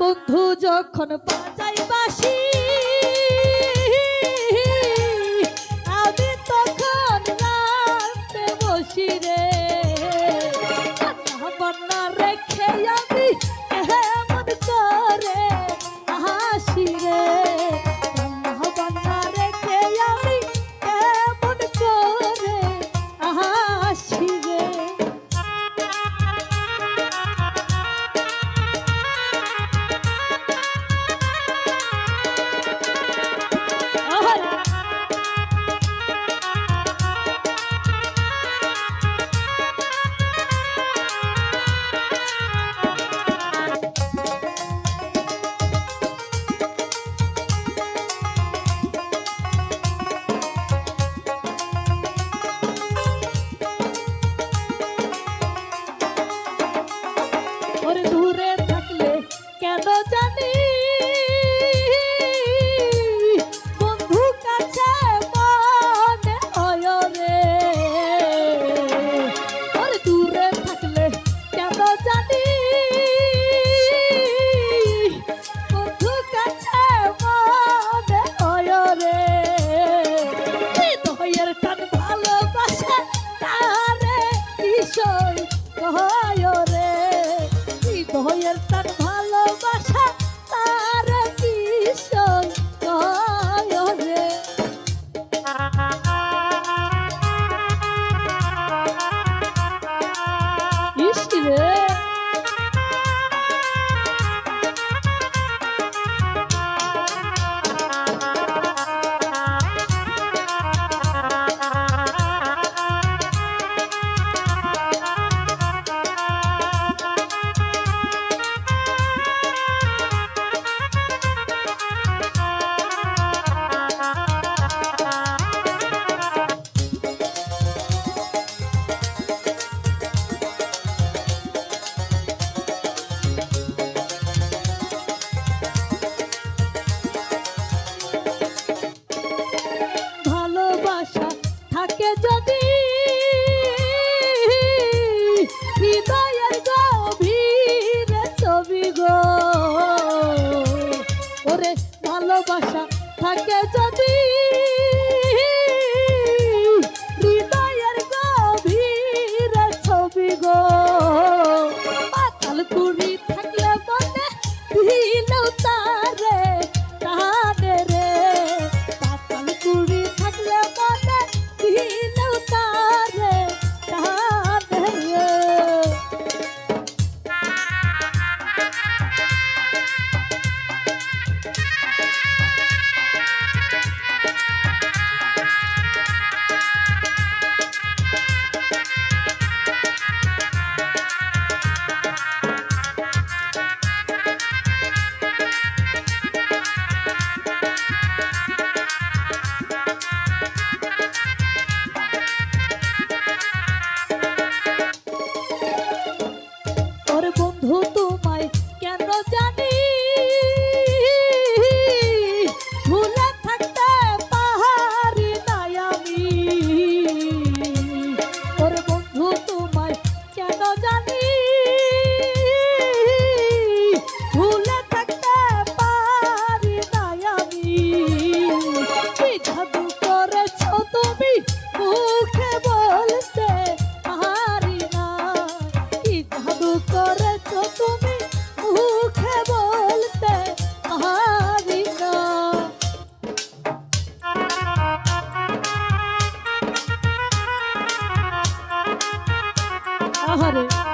বন্ধু যখন পাঁচাই বাসি আমি তখন রাতে বসি রে। হয় রে। কি হইয়ের তা থেকে যদি হৃদয়ের গভীর ছবি গো ওরে ভালোবাসা থাকে যদি বন্ধু তোমায় কেন জান? শহরে